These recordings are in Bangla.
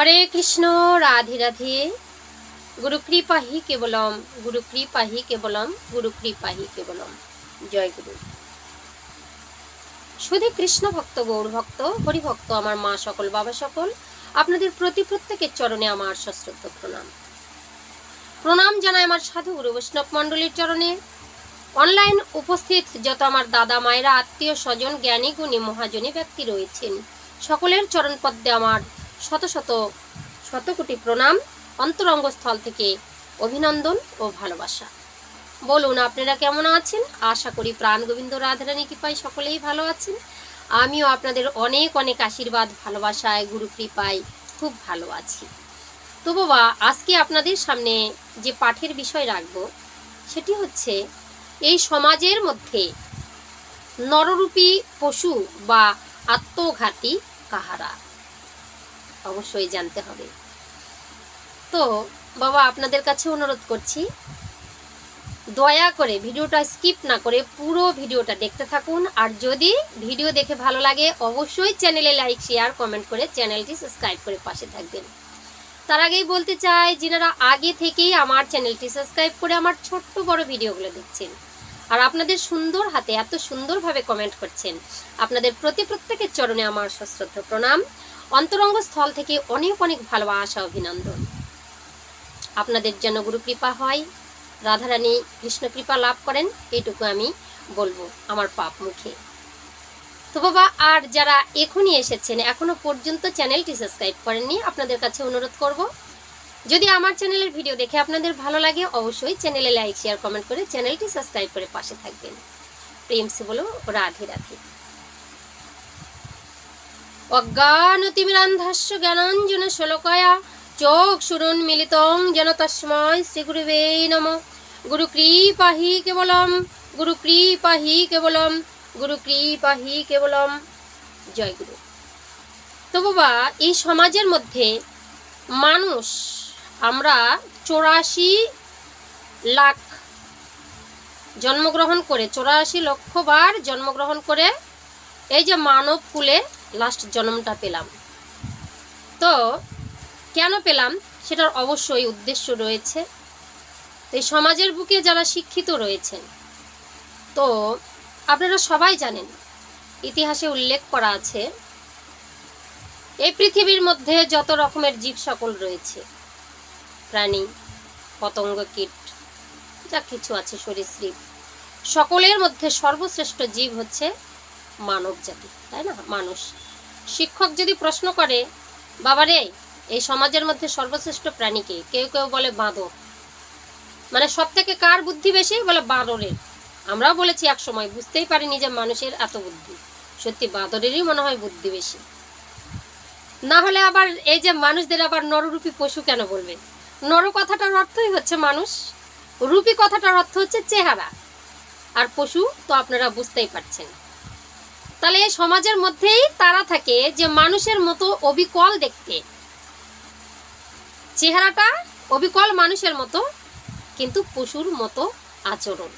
হরে কৃষ্ণ, রাধে রাধে। গুরু কৃপাহি কেবলম, গুরুকৃপাহি কেবলম গুরু কৃপাহি কেবলম। জয় গুরু। শুধু কৃষ্ণ ভক্ত, গৌর ভক্ত হরি ভক্ত আমার মা সকল, বাবা সকল, আপনাদের প্রতি প্রত্যেকের চরণে আমার সশ্রদ্ধ প্রণাম। প্রণাম জানাই আমার সাধু গুরু বৈষ্ণব মণ্ডলীর চরণে। অনলাইন উপস্থিত যত আমার দাদা, মায়েরা, আত্মীয়, স্বজন, জ্ঞানী, গুণী, মহাজনী ব্যক্তি রয়েছেন, সকলের চরণ পদ্মে আমার শত শত শত কোটি প্রণাম, অন্তরঙ্গস্থল থেকে অভিনন্দন ও ভালোবাসা। বলুন, আপনারা কেমন আছেন? আশা করি প্রাণ গোবিন্দ রাধারানী কৃপায় সকলেই ভালো আছেন। আমিও আপনাদের অনেক অনেক আশীর্বাদ, ভালোবাসায়, গুরু কৃপায় খুব ভালো আছি। তো বাবা, আজকে আপনাদের সামনে যে পাঠের বিষয় রাখব, সেটি হচ্ছে এই সমাজের মধ্যে নররূপী পশু বা আত্মঘাতী কাহারা। অবশ্যই জানতে হবে। তো, বাবা, আপনাদের কাছে অনুরোধ করছি, দয়া করে ভিডিওটা স্কিপ না করে পুরো ভিডিওটা দেখতে থাকুন। আর যদি ভিডিও দেখে ভালো লাগে, অবশ্যই চ্যানেলে লাইক, শেয়ার, কমেন্ট করে চ্যানেলটি সাবস্ক্রাইব করে পাশে থাকবেন। তার আগেই বলতে চাই, যিনারা আগে থেকেই আমার চ্যানেলটি সাবস্ক্রাইব করে আমার ছোট্ট বড় ভিডিওগুলো দেখছেন, আর আপনাদের সুন্দর হাতে এত সুন্দরভাবে কমেন্ট করছেন, আপনাদের প্রতি প্রত্যেকের চরণে আমার সশ্রদ্ধ প্রণাম। অন্তরঙ্গ স্থল থেকে অনেক অনেক ভালোবাসা অভিনন্দন। আপনাদের যেন গুরু কৃপা হয়, রাধারানী কৃষ্ণ কৃপা লাভ করেন, এইটুকু আমি বলব আমার পাপ মুখে। তো বাবা, আর যারা এখনই এসেছেন, এখনও পর্যন্ত চ্যানেলটি সাবস্ক্রাইব করেননি, আপনাদের কাছে অনুরোধ করব, যদি আমার চ্যানেলের ভিডিও দেখে আপনাদের ভালো লাগে, অবশ্যই চ্যানেলে লাইক, শেয়ার, কমেন্ট করে চ্যানেলটি সাবস্ক্রাইব করে পাশে থাকবেন। প্রেম সে বলো রাধে রাধে। অজ্ঞানতিমিরান্ধাস্য জ্ঞানাঞ্জন শোলকয়া। চোখ সুরুন মিলিতং যেন তস্ময় শ্রী গুরুবে নম। গুরু কৃপাহি কেবলম গুরু কৃপাহি কেবলম গুরু কৃপাহি কেবলম। জয় গুরু। তো বাবা এই সমাজের মধ্যে মানুষ, আমরা চৌরাশি লাখ জন্মগ্রহণ করে, চৌরাশি লক্ষ বার জন্মগ্রহণ করে, এই যে মানব কুলে লাস্ট জন্মটা পেলাম। তো কেন পেলাম? সেটার অবশ্যই উদ্দেশ্য রয়েছে। এই সমাজের বুকে যারা শিক্ষিত রয়েছেন, তো আপনারা সবাই জানেন, ইতিহাসে উল্লেখ করা আছে, এই পৃথিবীর মধ্যে যত রকমের জীব সকল রয়েছে। প্রাণী, পতঙ্গ, কীট, যা কিছু আছে, সরীসৃপ, সকলের মধ্যে সর্বশ্রেষ্ঠ জীব হচ্ছে মানব জাতি তাই না? মানুষ। শিক্ষক যদি প্রশ্ন করে বাবারে এই সমাজের মধ্যে সর্বশ্রেষ্ঠ প্রাণীকে কেউ কেউ বলে, বাঁদর। মানে সব থেকে কার বুদ্ধি বেশি? বলে, বাঁদরের। আমরাও বলেছি এক সময়, বুঝতেই পারিনি যে মানুষের এত বুদ্ধি। সত্যি, বাঁদরেরই মনে হয় বুদ্ধি বেশি। না হলে আবার এই যে মানুষদের আবার নররূপী পশু কেন বলবে? নর কথাটার অর্থই হচ্ছে মানুষ, রূপী কথাটার অর্থ হচ্ছে চেহারা। আর পশু তো আপনারা বুঝতেই পারছেন। তাহলে সমাজের মধ্যেই তারা থাকে যে মানুষের মতো অবিকল দেখতে। চেহারাটা অবিকল মানুষের মতো, কিন্তু পশুর মতো আচরণ।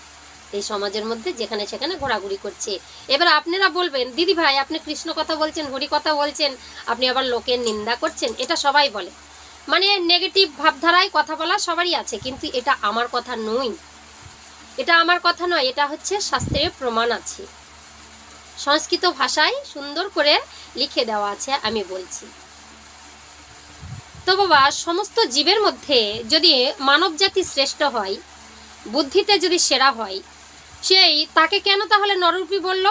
এই সমাজের মধ্যে যেখানে সেখানে ঘোরাঘুরি করছে। এবার আপনারা বলবেন, দিদি ভাই, আপনি কৃষ্ণ কথা বলছেন, হরি কথা বলছেন, আপনি আবার লোকের নিন্দা করছেন? এটা সবাই বলে। মানে নেগেটিভ ভাবধারায় কথা বলা সবারই আছে, কিন্তু এটা আমার কথা নয়। এটা আমার কথা নয়, এটা হচ্ছে শাস্ত্রের প্রমাণ আছে। সংস্কৃত ভাষায় সুন্দর করে লিখে দেওয়া আছে, আমি বলছি। তো বাবা, সমস্ত জীবের মধ্যে যদি মানব জাতি শ্রেষ্ঠ হয়, বুদ্ধিতে যদি সেরা হয়, সেই তাকে কেন তাহলে নররূপী বলল?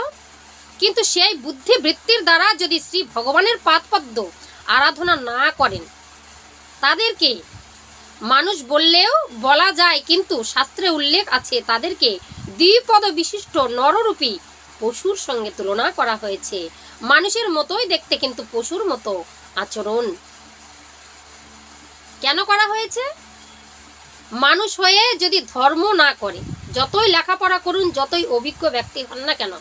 কিন্তু সেই বুদ্ধি বৃত্তির দ্বারা যদি শ্রী ভগবানের পাদপদ্ম আরাধনা না করেন, তাদেরকে মানুষ বললেও বলা যায়, কিন্তু শাস্ত্রে উল্লেখ আছে, তাদেরকে দ্বিপদ বিশিষ্ট নররূপী পশুর সঙ্গে তুলনা করা হয়েছে। মানুষের মতোই দেখতে কিন্তু পশুর মতো আচরণ। কেন করা হয়েছে? মানুষ হয়ে যদি ধর্ম না করে, যতই লেখাপড়া করুন, যতই অভিজ্ঞ ব্যক্তি হন না কেন,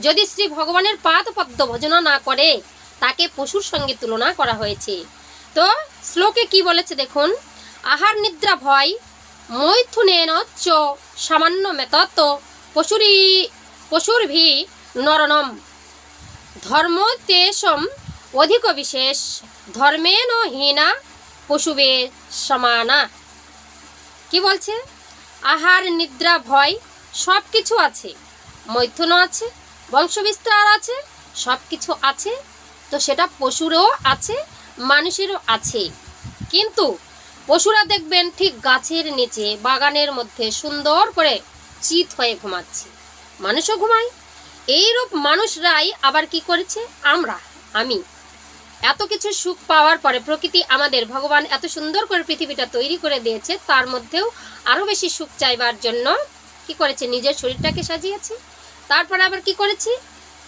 যদি শ্রী ভগবানের পাদ পদ্ম ভজনা না করে, তাকে পশুর সঙ্গে তুলনা করা হয়েছে। তো শ্লোকে কি বলেছে দেখুন, আহার নিদ্রা ভয়, মৈথুনেন চ সামান্য মেতত পশুরি পশুরভি নরনম। ধর্ম তেষম অধিক বিশেষ ধর্মেন হীনা পশুবে সমানা। কি বলছে? আহার, নিদ্রা, ভয় সব কিছু আছে। মৈথুনও আছে, বংশবিস্তার আছে সব কিছু আছে। তো সেটা পশুরও আছে, মানুষেরও আছে। কিন্তু পশুরা দেখবেন ঠিক গাছের নিচে, বাগানের মধ্যে সুন্দর করে চিত হয়ে ঘুমাচ্ছে। মানুষও ঘুমায়। এইরূপ মানুষরাই আবার কি করেছে? আমরা, আমি। এত কিছু সুখ পাওয়ার পরে প্রকৃতি আমাদের ভগবান এত সুন্দর করে পৃথিবীটা তৈরি করে দিয়েছে, তার মধ্যেও আরও বেশি সুখ চাইবার জন্য কি করেছে? নিজের শরীরটাকে সাজিয়েছে। তারপরে আবার কি করেছি?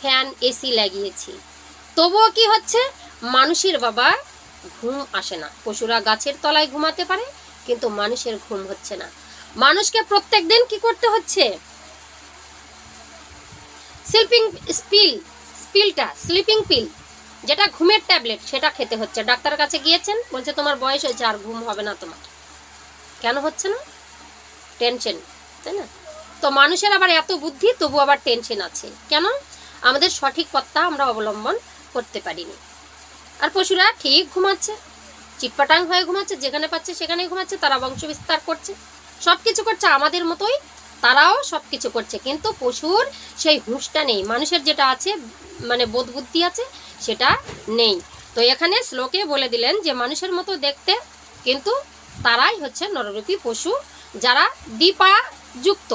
ফ্যান, এসি লাগিয়েছি। তবুও কি হচ্ছে? মানুষের বাবা ঘুম আসে না। পশুরা গাছের তলায় ঘুমাতে পারে, কিন্তু মানুষের ঘুম হচ্ছে না। মানুষকে প্রত্যেক দিন কি করতে হচ্ছে? স্লিপিং স্পিল স্পিলটা স্লিপিং পিল যেটা ঘুমের ট্যাবলেট সেটা খেতে হচ্ছে। ডাক্তারের কাছে গিয়েছেন, বলছে তোমার বয়স হয়েছে আর ঘুম হবে না তোমার। কেন হচ্ছে না? টেনশন তাই না? তো মানুষের আবার এত বুদ্ধি, তবু আবার টেনশন আছে। কেন? আমাদের সঠিক পথটা আমরা অবলম্বন করতে পারিনি। আর পশুরা ঠিক ঘুমাচ্ছে, চিটপাটাং হয়ে ঘুমাচ্ছে, যেখানে পাচ্ছে সেখানেই ঘুমাচ্ছে, তারা বংশ বিস্তার করছে। সব কিছু করছে আমাদের মতোই তারাও সব কিছু করছে। কিন্তু পশুর সেই হুঁশটা নেই। মানুষের যেটা আছে মানে বোধ বুদ্ধি আছে, সেটা নেই। তো এখানে শ্লোকে বলে দিলেন যে, মানুষের মতো দেখতে কিন্তু তারাই হচ্ছে নররূপী পশু যারা দীপা যুক্ত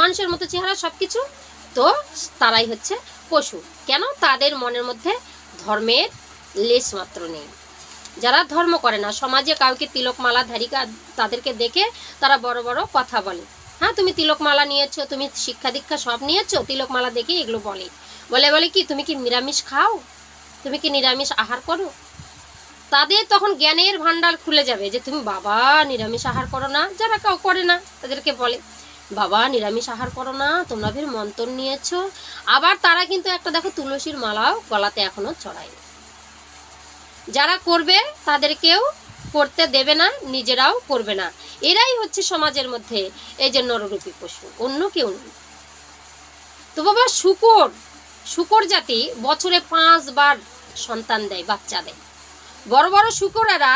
মানুষের মতো চেহারা সব কিছু তো তারাই হচ্ছে পশু। কেন? তাদের মনের মধ্যে ধর্মের লেশ মাত্র নেই। যারা ধর্ম করে না, সমাজে কাউকে তিলকমালা, ধারিকা তাদেরকে দেখে তারা বড় বড় কথা বলে। হ্যাঁ তুমি তিলকমালা নিয়েছো, তুমি শিক্ষা দীক্ষা সব নিয়েছো? তিলকমালা দেখে এগুলো বলে। বলে বলে কি, তুমি কি নিরামিষ খাও? তুমি কি নিরামিষ আহার করো? তাদের তখন জ্ঞানের ভান্ডার খুলে যাবে যে, তুমি বাবা নিরামিষ আহার করো না। যারা কেউ করে না, তাদেরকে বলে, বাবা নিরামিষ আহার করো না, তোমরা ফের মন্তর নিয়েছো। আবার তারা কিন্তু একটা, দেখো, তুলসীর মালাও গলাতে এখনও চড়ায়নি। যারা করবে, তাদেরকেও করতে দেবে না, নিজেরাও করবে না। এরাই হচ্ছে সমাজের মধ্যে এই যে নররূপী পশু, অন্য কেউ নেই। তো বাবা, শুকর শুকর জাতি বছরে পাঁচবার সন্তান দেয়, বাচ্চা দেয়। বড় বড় শুকরেরা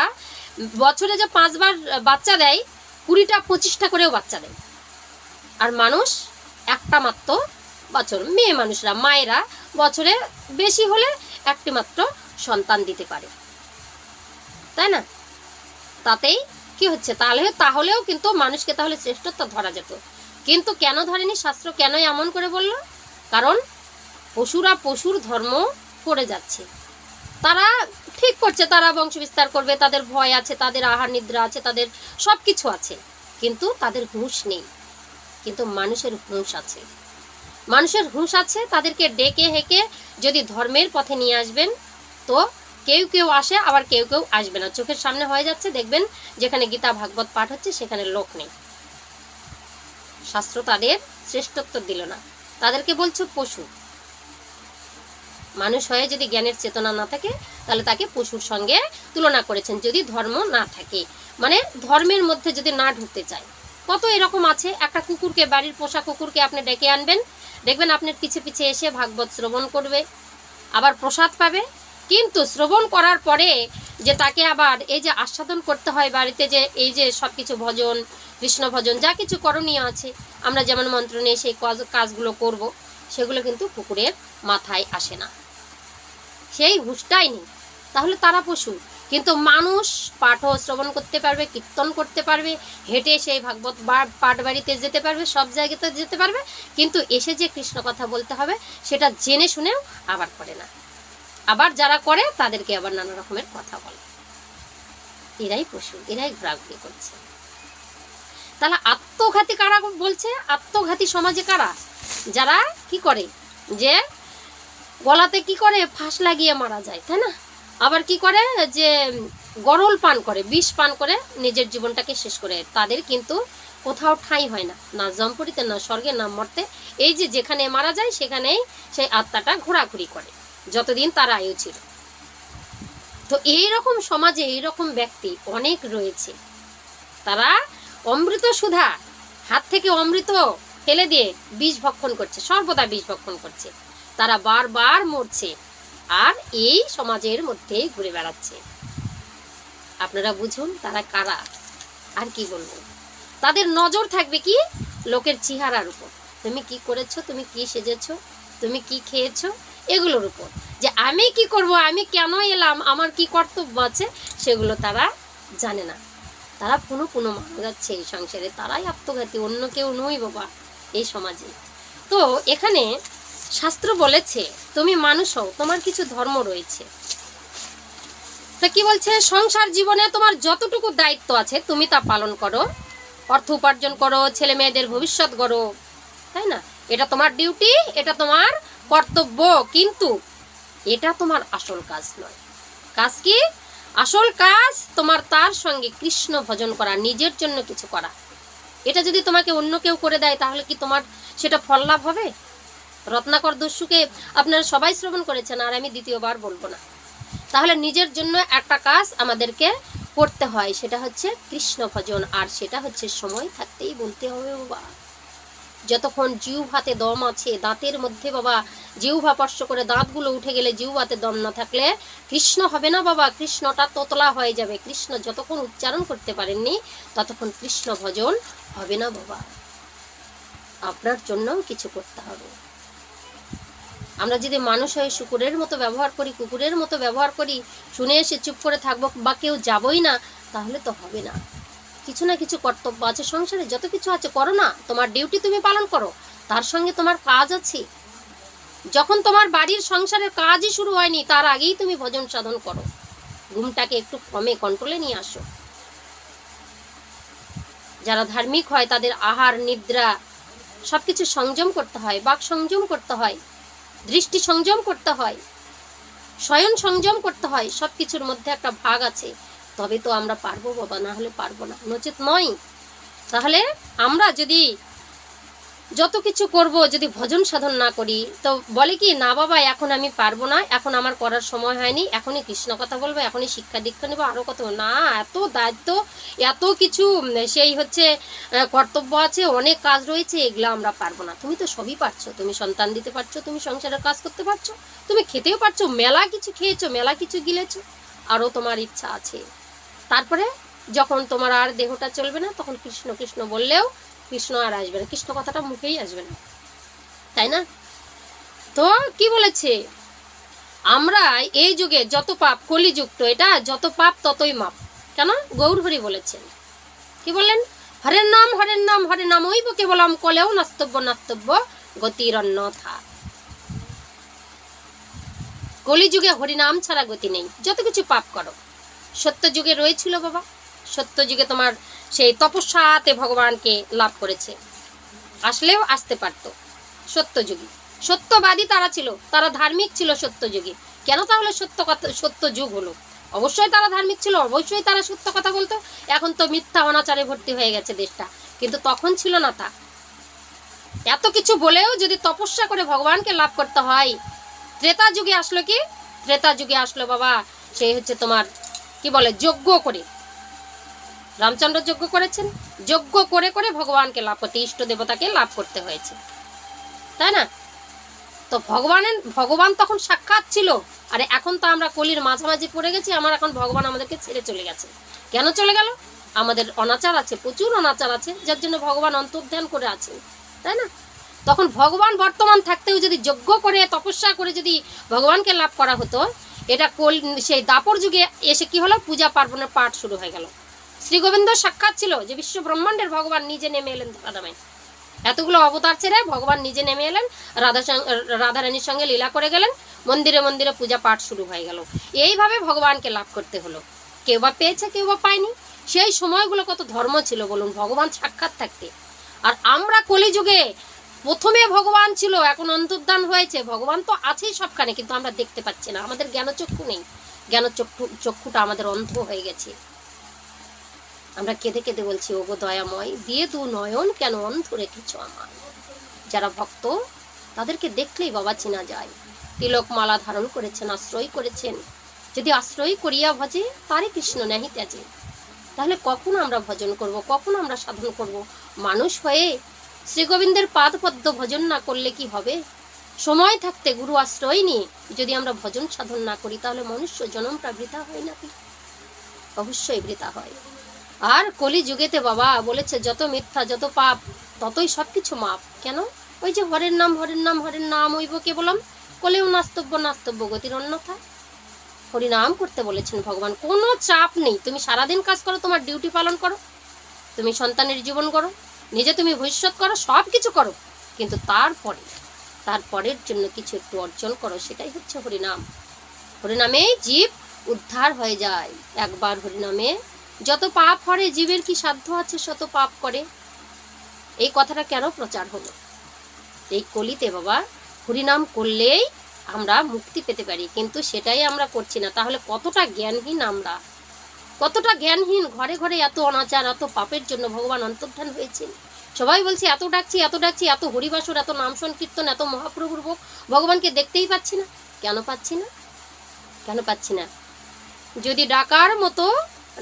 বছরে যে পাঁচবার বাচ্চা দেয়, কুড়িটা, পঁচিশটা করেও বাচ্চা দেয়। আর মানুষ একটা মাত্র বছর, মেয়ে মানুষরা, মায়েরা বছরে বেশি হলে একটি মাত্র সন্তান দিতে পারে। তাই না? তাতেই কি হচ্ছে? তাহলে, তাহলেও কিন্তু মানুষকে তাহলে শ্রেষ্ঠত্ব ধরা যেত। কিন্তু কেন ধরেনি শাস্ত্র? কেন এমন করে বলল? কারণ পশুরা পশুর ধর্ম করে যাচ্ছে। তারা ঠিক করছে, তারা বংশ বিস্তার করবে, তাদের ভয় আছে, তাদের আহার নিদ্রা আছে, তাদের সব কিছু আছে। কিন্তু তাদের হুঁশ নেই। কিন্তু মানুষের হুঁশ আছে। মানুষের হুঁশ আছে তাদেরকে ডেকে হেঁকে যদি ধর্মের পথে নিয়ে আসবেন, তো কেউ কেউ আসে, আবার কেউ কেউ আসবে না। চোখের সামনে হয়ে যাচ্ছে, দেখবেন যেখানে গীতা ভাগবত পাঠ হচ্ছে, সেখানে লোক নেই। শাস্ত্র তাদের শ্রেষ্ঠত্ব দিল না। তাদেরকে বলছো পশু। মানুষ হয়ে যদি জ্ঞানের চেতনা না থাকে, তাহলে তাকে পশুর সঙ্গে তুলনা করেছেন, যদি ধর্ম না থাকে। মানে ধর্মের মধ্যে যদি না ঢুকতে চায়। কত এরকম আছে? একটা কুকুরকে, বাড়ির পোষা কুকুরকে আপনি ডেকে আনবেন। দেখবেন আপনার পিছে পিছে এসে ভাগবত শ্রবণ করবে। আবার প্রসাদ পাবে। কিন্তু শ্রবণ করার পরে যে তাকে আবার এই যে আস্বাদন করতে হয় বাড়িতে যে এই যে সব কিছু ভজন, কৃষ্ণ ভজন, যা কিছু করণীয় আছে, আমরা যেমন মন্ত্র নিয়ে সেই কাজগুলো করব, সেগুলো কিন্তু কুকুরের মাথায় আসে না। সেই হুঁশটাই নেই। তাহলে তারা পশু, কিন্তু মানুষ পাঠও শ্রবণ করতে পারবে, কীর্তন করতে পারবে, হেঁটে সেই ভাগবত পাঠ বাড়িতে যেতে পারবে, সব জায়গাতে যেতে পারবে, কিন্তু এসে যে কৃষ্ণ কথা বলতে হবে, সেটা জেনে শুনেও আবার করে না। আবার যারা করে, তাদেরকে আবার নানা রকমের কথা বলে। এরাই পশু, এরাই ঘোরাঘুরি করছে। তাহলে আত্মঘাতী কারা বলছে? আত্মঘাতী সমাজে কারা? যারা কি করে? যে গলাতে কি করে? ফাঁস লাগিয়ে মারা যায়, তাই না? আবার কি করে? যে গরল পান করে, বিষ পান করে নিজের জীবনটাকে শেষ করে, তাদের কিন্তু কোথাও ঠাঁই হয় না। না জম্পরিতে না স্বর্গে, না মর্তে। এই যে যেখানে মারা যায়, সেখানেই সেই আত্মাটা ঘোরাঘুরি করে। যতদিন তার আয়ু ছিল। তো এই রকম সমাজে এই রকম ব্যক্তি অনেক রয়েছে। তারা অমৃত সুধা, হাত থেকে অমৃত ফেলে দিয়ে বিষ ভক্ষণ করছে, সর্বদা বিষ ভক্ষণ করছে। তারা বারবার মরছে আর এই সমাজের মধ্যেই ঘুরে বেড়াচ্ছে। আপনারা বুঝুন তারা কারা, আর কি বলব? তাদের নজর থাকবে কি? লোকের চেহারার উপর। তুমি কি করেছ? তুমি কি সেজেছো? তুমি কি খেয়েছো? এগুলোর উপর। যে আমি কি করব, আমি কেন এলাম, আমার কি কর্তব্য আছে, সেগুলো তারা জানে না। তারা পুনো পুনো মারা যাচ্ছে এই সংসারে তারাই আত্মঘাতী, অন্য কেউ নই বাবা এই সমাজে। তো এখানে শাস্ত্র বলেছে, তুমি মানুষ হও, তোমার কিছু ধর্ম রয়েছে। তা কি বলছে? সংসার জীবনে তোমার যতটুকু দায়িত্ব আছে, তুমি তা পালন করো। অর্থ উপার্জন করো, ছেলে মেয়েদের ভবিষ্যৎ গড়ো। তাই না? এটা তোমার ডিউটি, এটা তোমার কর্তব্য, কিন্তু এটা তোমার আসল কাজ নয়। কাজ কি? আসল কাজ তোমার তার সঙ্গে কৃষ্ণ ভজন করা, নিজের জন্য কিছু করা। এটা যদি তোমাকে অন্য কেউ করে দেয়, তাহলে কি তোমার সেটা ফল লাভ হবে? রত্নাকর দস্যুকে আপনারা সবাই শ্রবণ করেছেন, আর আমি দ্বিতীয়বার বলব না। তাহলে নিজের জন্য একটা কাজ আমাদেরকে করতে হয়, সেটা হচ্ছে কৃষ্ণ ভজন, আর সেটা হচ্ছে সময় থাকতেই বলতে হবে বাবা। যতক্ষণ জিউ ভাতে দম আছে, দাঁতের মধ্যে বাবা জিউ ভা স্পর্শ করে দাঁতগুলো উঠে গেলে জিউ ভাতে দম না থাকলে কৃষ্ণ হবে না বাবা, কৃষ্ণটা তোতলা হয়ে যাবে। কৃষ্ণ যতক্ষণ উচ্চারণ করতে পারেননি, ততক্ষণ কৃষ্ণ ভজন হবে না বাবা। আপনার জন্যও কিছু করতে হবে। আমরা যদি মানুষ হয়ে শুকুরের মতো ব্যবহার করি, কুকুরের মতো ব্যবহার করি, শুনে এসে চুপ করে থাকব বা কেউ যাবই না, তাহলে তো হবে না। কিছু না কিছু কর্তব্য আছে সংসারে, যত কিছু আছে করো না, তোমার ডিউটি তুমি পালন করো। তার সঙ্গে তোমার কাজ আছে। যখন তোমার বাড়ির সংসারের কাজই শুরু হয়নি, তার আগেই তুমি ভজন সাধন করো। ঘুমটাকে একটু কমে কন্ট্রোলে নিয়ে আসো। যারা ধার্মিক হয়, তাদের আহার, নিদ্রা সব কিছু সংযম করতে হয়, বাক সংযম করতে হয়, দৃষ্টি সংযম করতে হয় স্বয়ং সংযম করতে হয় সব কিছুর মধ্যে একটা ভাগ আছে। তবে তো আমরা পারব বাবা, না হলে পারব না। নচেত নয় তাহলে আমরা যদি যত কিছু করব, যদি ভজন সাধন না করি, তো বলে কি, না বাবা, এখন আমি পারব না, এখন আমার করার সময় হয়নি, এখনই কৃষ্ণ কথা বলব, এখনই শিক্ষা দীক্ষা নেব আরও কত না, এত দায়িত্ব, এত কিছু, সেই হচ্ছে কর্তব্য আছে, অনেক কাজ রয়েছে, এগুলো আমরা পারব না। তুমি তো সবই পারছ, তুমি সন্তান দিতে পারছ, তুমি সংসারের কাজ করতে পারছ, তুমি খেতেও পারছ, মেলা কিছু খেয়েছো, মেলা কিছু গিলেছো আরও তোমার ইচ্ছা আছে। তারপরে যখন তোমার আর দেহটা চলবে না, তখন কৃষ্ণ কৃষ্ণ বললেও কৃষ্ণ আর আসবে না। কৃষ্ণ কথাটা মুখেই আসবে না। তাই না? তো কি বলেছে? আমরা এই যুগে যত পাপ কলিযুক্ত, এটা যত পাপ ততই মাপ। কেন? গৌরহরি বলেছেন। কি বললেন? হরের নাম হরের নাম হরের নাম ওইব কেবলম কলেও নাস্তব্য নাস্তব্য গতির অন্যথা কলিযুগে হরিনাম ছাড়া গতি নেই। যত কিছু পাপ করো। সত্য যুগে রয়েছিল বাবা। সত্য যুগে তোমার সেই তপস্যাতে ভগবানকে লাভ করেছে। আসলেও আসতে পারত সত্যযুগী। সত্যবাদী তারা ছিল, তারা ধার্মিক ছিল সত্যযুগী। কেন তাহলে সত্য কথা সত্য যুগ হলো? অবশ্যই তারা ধার্মিক ছিল, অবশ্যই তারা সত্য কথা বলতো। এখন তো মিথ্যা অনাচারে ভর্তি হয়ে গেছে দেশটা। কিন্তু তখন ছিল না তা। এত কিছু বলেও যদি তপস্যা করে ভগবানকে লাভ করতে হয় ত্রেতা যুগে আসলো কি? ত্রেতা যুগে আসলো বাবা, সেই হচ্ছে তোমার কি বলে, যজ্ঞ করে। রামচন্দ্র যজ্ঞ করেছেন। যজ্ঞ করে করে ভগবানকে লাভ করতে, ইষ্ট দেবতাকে লাভ করতে হয়েছে। তাই না? তো ভগবানের, ভগবান তখন সাক্ষাৎ ছিল। আর এখন তো আমরা কলির মাঝামাঝি পড়ে গেছি, আমার এখন ভগবান আমাদেরকে ছেড়ে চলে গেছে। কেন চলে গেল? আমাদের অনাচার আছে, প্রচুর অনাচার আছে, যার জন্য ভগবান অন্তর্ধান করে আছেন। তাই না? তখন ভগবান বর্তমান থাকতেও যদি যজ্ঞ করে, তপস্যা করে যদি ভগবানকে লাভ করা হতো এটা কল, সেই দাপর যুগে এসে কি হলো? পূজা পার্বণের পাঠ শুরু হয়ে গেল। শ্রী গোবিন্দ সাক্ষাৎ ছিল যে বিশ্ব ব্রহ্মাণ্ডের ভগবান নিজে নেমে এলেন রাধামায় এতগুলো অবতার ছেড়ে ভগবান নিজে নেমে এলেন, রাধা রাধারানীর সঙ্গে লীলা করে গেলেন, মন্দিরে মন্দিরে পূজা পাঠ শুরু হয়ে গেল। এইভাবে ভগবানকে লাভ করতে হলো। কেউ বা পেয়েছে, কেউ বা পায়নি। সেই সময়গুলো কত ধর্ম ছিল বলুন, ভগবান সাক্ষাৎ থাকতে। আর আমরা কলিযুগে প্রথমে ভগবান ছিল, এখন অন্তর্ধান হয়েছে। ভগবান তো আছেই সবখানে, কিন্তু আমরা দেখতে পাচ্ছি না। আমাদের জ্ঞানচক্ষু নেই। জ্ঞানচক্ষু, চক্ষুটা আমাদের অন্ধ হয়ে গেছে। আমরা কেঁদে কেঁদে বলছি, ওগো দয়াময়, দিয়ে দু নয়ন কেন অন্ধ রেখেছ আমার যারা ভক্ত, তাদেরকে দেখলেই বাবা চেনা যায়। তিলক মালা ধারণ করেছেন, আশ্রয় করেছেন। যদি আশ্রয় করিয়া ভজে তারে কৃষ্ণ নাহি ত্যাজে। তাহলে কখন আমরা ভজন করব? কখন আমরা সাধন করব? মানুষ হয়ে শ্রীগোবিন্দের পাদপদ্ম ভজন না করলে কি হবে? সময় থাকতে গুরু আশ্রয় নিয়ে যদি আমরা ভজন সাধন না করি, তাহলে মনুষ্য জনমটা বৃথা হয় নাকি? অবশ্যই বৃথা হয়। আর কলি যুগেতে বাবা বলেছে, যত মিথ্যা, যত পাপ, ততই সব কিছু মাপ। কেন? ওই যে হরের নাম হরের নাম হরের নাম ওইব কে বললাম কলেও নাস্তব্য নাস্তব্য গতির অন্যথা। হরিনাম করতে বলেছেন ভগবান, কোনো চাপ নেই। তুমি সারাদিন কাজ করো, তোমার ডিউটি পালন করো। তুমি সন্তানের জীবন করো নিজে তুমি ভবিষ্যৎ করো সব কিছু করো। কিন্তু তারপরে, তারপরের জন্য কিছু একটু অর্জন করো, সেটাই হচ্ছে হরিনাম। হরিনামে জীব উদ্ধার হয়ে যায়। একবার হরিনামে যত পাপ হরে জীবের কি সাধ্য আছে শত পাপ করে? এই কথাটা কেন প্রচার হলো? এই কলিতে বাবা, হরিনাম করলেই আমরা মুক্তি পেতে পারি, কিন্তু সেটাই আমরা করছি না। তাহলে কতটা জ্ঞানহীন আমরা? কতটা জ্ঞানহীন? ঘরে ঘরে এত অনাচার, এত পাপের জন্য ভগবান অন্তর্ধান হয়েছেন। সবাই বলছে, এত ডাকছি এত ডাকছি, এত হরিবাসর, এত নাম সংকীর্তন, এত মহাপ্রভুর ভোগ। ভগবানকে দেখতেই পাচ্ছি না। কেন পাচ্ছি না? কেন পাচ্ছি না? যদি ডাকার মতো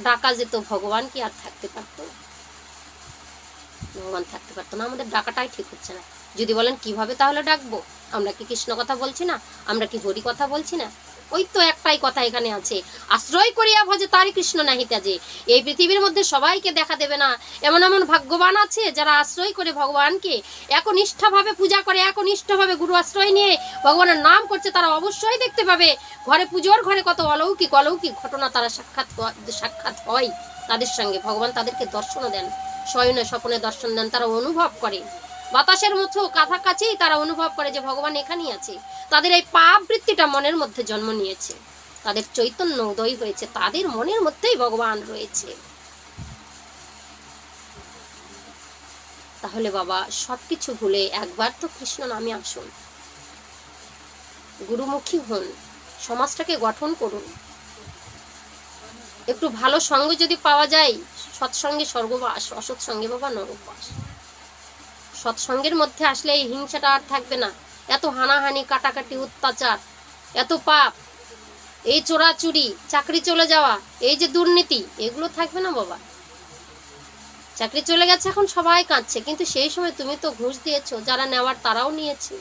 ডাকা যেত, ভগবান কি আর থাকতে পারতো? ভগবান থাকতে পারতো না। আমাদের ডাকাটাই ঠিক হচ্ছে না। যদি বলেন, কীভাবে তাহলে ডাকবো? আমরা কি কৃষ্ণ কথা বলছি না? আমরা কি হরি কথা বলছি না? ওই তো একটাই কথা এখানে আছে। আশ্রয় করিয়া ভজে তারই কৃষ্ণ নাহিতা যে এই পৃথিবীর মধ্যে সবাইকে দেখা দেবে না। এমন এমন ভাগ্যবান আছে যারা আশ্রয় করে ভগবানকে একনিষ্ঠভাবে পূজা করে, একনিষ্ঠভাবে গুরু আশ্রয় নিয়ে ভগবানের নাম করছে, তারা অবশ্যই দেখতে পাবে। ঘরে পুজোর ঘরে কত অলৌকিক অলৌকিক ঘটনা তারা সাক্ষাৎ সাক্ষাৎ হয়। তাদের সঙ্গে ভগবান তাদেরকে দর্শনও দেন। শয়নে স্বপনে দর্শন দেন, তারা অনুভব করে। বাতাসের মতো কাছাকাছি তারা অনুভব করে যে ভগবান এখানেই আছে। তাদের এই পাপ বৃত্তিটা মনের মধ্যে জন্ম নিয়েছে। তাদের চৈতন্য উদয় হয়েছে। তাদের মনের মধ্যেই ভগবান রয়েছে। তাহলে বাবা, সবকিছু ভুলে একবার তো কৃষ্ণ নামে আসুন। গুরুমুখী হন। সমাজটাকে গঠন করুন। একটু ভালো সঙ্গ যদি পাওয়া যায়, সৎসঙ্গে স্বর্গবাস, অসৎসঙ্গে বাবা নরকবাস সৎসঙ্গের মধ্যে আসলে এই হিংসাটা আর থাকবে না। এত হানাহানি, কাটাকাটি, অত্যাচার, এত পাপ, এই চোরাচুরি, চাকরি চলে যাওয়া, এই যে দুর্নীতি, এগুলো থাকবে না বাবা। চাকরি চলে গেছে, এখন সবাই কাঁদছে, কিন্তু সেই সময় তুমি তো ঘুষ দিয়েছ, যারা নেওয়ার তারাও নিয়েছে।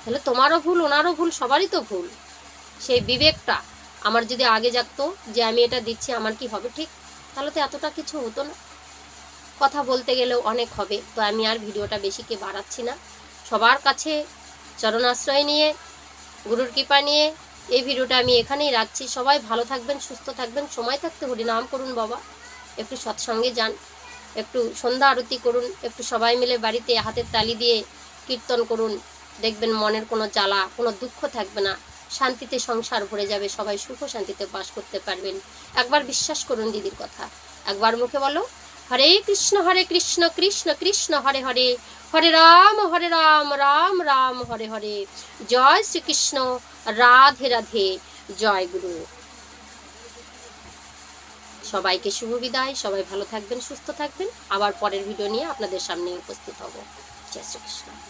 তাহলে তোমারও ভুল, ওনারও ভুল, সবারই তো ভুল। সেই বিবেকটা আমার যদি আগে জাগতো যে আমি এটা দিচ্ছি, আমার কি হবে ঠিক? তাহলে তো এতটা কিছু হতো না। কথা বলতে গেলেও অনেক হবে। তো আমি আর ভিডিওটা বেশিকে বাড়াচ্ছি না। সবার কাছে চরণাশ্রয় নিয়ে, গুরুর কৃপা নিয়ে এই ভিডিওটা আমি এখানেই রাখছি। সবাই ভালো থাকবেন, সুস্থ থাকবেন, সময় থাকতে হরিনাম করুন বাবা। একটু সৎসঙ্গে যান, একটু সন্ধ্যা আরতি করুন, একটু সবাই মিলে বাড়িতে হাতের তালি দিয়ে কীর্তন করুন। দেখবেন মনের কোনো জ্বালা, কোনো দুঃখ থাকবে না। শান্তিতে সংসার ভরে যাবে, সবাই সুখ শান্তিতে বাস করতে পারবেন। একবার বিশ্বাস করুন দিদির কথা। একবার মুখে বলো হরে কৃষ্ণ হরে কৃষ্ণ কৃষ্ণ কৃষ্ণ, হরে হরে। হরে রাম হরে রাম রাম রাম, হরে হরে। জয় শ্রীকৃষ্ণ, রাধে রাধে। জয় গুরু। সবাইকে শুভ বিদায়। সবাই ভালো থাকবেন, সুস্থ থাকবেন। আবার পরের ভিডিও নিয়ে আপনাদের সামনে উপস্থিত হব। জয় শ্রীকৃষ্ণ।